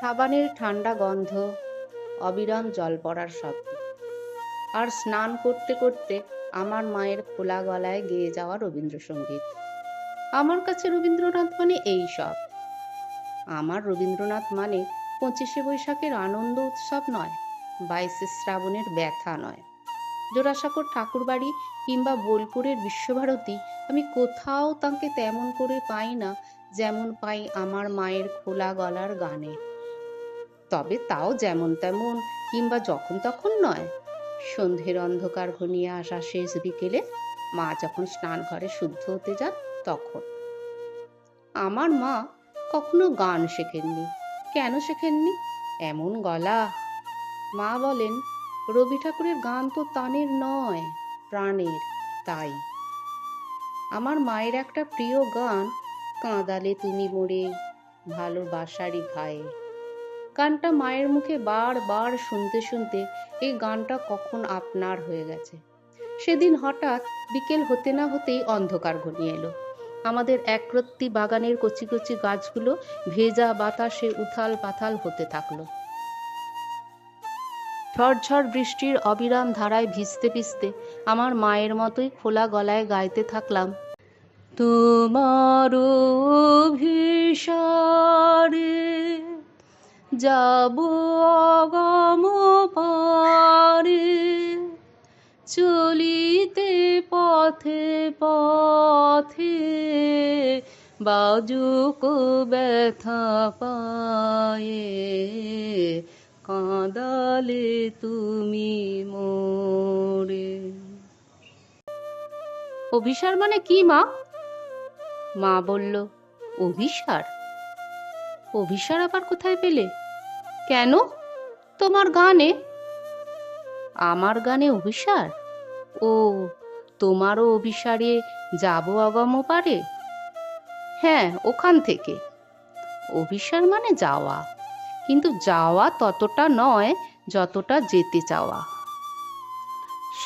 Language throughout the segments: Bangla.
সাবানের ঠান্ডা গন্ধ, অবিরাম জল পড়ার শব্দ। আর স্নান করতে করতে আমার মায়ের খোলা গলায় গেয়ে যাওয়া রবীন্দ্রসঙ্গীত। আমার কাছে রবীন্দ্রনাথ মানে এই সব। আমার রবীন্দ্রনাথ মানে পঁচিশে বৈশাখের আনন্দ উৎসব নয়, বাইশে শ্রাবণের ব্যথা নয়। জোড়াসাঁকোর ঠাকুরবাড়ি কিংবা বোলপুরের বিশ্বভারতী আমি কোথাও তাঁকে তেমন করে পাই না, যেমন পাই আমার মায়ের খোলা গলার গানে। তবে তাও যেমন তেমন, কিংবা যখন তখন নয়। সন্ধ্যের অন্ধকার ঘনিয়ে আসা শেষ বিকেলে মা যখন স্নান ঘরে শুদ্ধ হতে যান, তখন। আমার মা কখনো গান শেখেননি। কেন শেখেননি? এমন গলা। মা বলেন, রবি ঠাকুরের গান তো তানের নয়, প্রাণের, তাই। আমার মায়ের একটা প্রিয় গান, কাঁদালে তুমি মোড়ে ভালোবাসারই ঘায়ে। গানটা মায়ের মুখে বারবার শুনতে শুনতে এই গানটা কখন আপনার হয়ে গেছে? সেদিন হঠাৎ বিকেল হতে না হতেই অন্ধকার ঘনিয়ে এলো। আমাদের একরত্তি বাগানের কচি কচি গাছগুলো ভেজা বাতাসে উথাল পাথাল হতে থাকল। ঝড়ঝড় বৃষ্টির অবিরাম ধারায় ভিজতে ভিজতে আমার মায়ের মতোই খোলা গলায় গাইতে থাকলাম, তোমার অভিসারে যাব অগম পারে। চলিতে পথে পথে বাজুক ব্যথা পায়ে। কাঁদালে তুমি মোরে। অভিসার মানে কি, মা? মা বলল, অভিসার? অভিসার আবার কোথায় পেলে? কেন? তোমার গানে? আমার গানে অভিসার? ও, তোমারও অভিসারে যাব অগম পারে? হ্যাঁ ওখান থেকে। অভিসার মানে যাওয়া। কিন্তু যাওয়া ততটা নয় যতটা যেতে চাওয়া।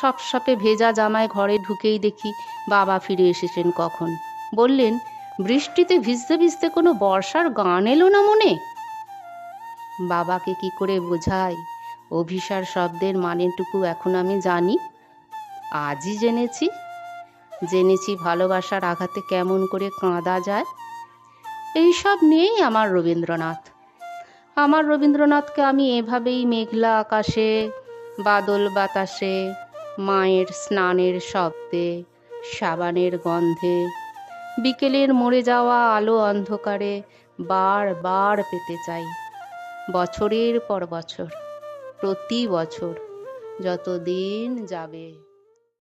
সপ সপে ভেজা জামায় ঘরে ঢুকেই দেখি বাবা ফিরে এসেছেন কখন। বললেন, বৃষ্টিতে ভিজতে ভিজতে কোনো বর্ষার গান এলো না মনে? বাবাকে কি করে বোঝাই? অভিসার শব্দের মানেটুকু এখন আমি জানি। আজই জেনেছি। জেনেছি ভালোবাসার আঘাতে কেমন করে কাঁদা যায়। এইসব নিয়েই আমার রবীন্দ্রনাথ। আমার রবীন্দ্রনাথকে আমি এভাবেই মেঘলা আকাশে, বাদল বাতাসে, মায়ের স্নানের শব্দে, সাবানের গন্ধে, বিকেলের মরে যাওয়া আলো অন্ধকারে বার বার পেতে চাই। বছরের পর বছর প্রতি বছর যত দিন যাবে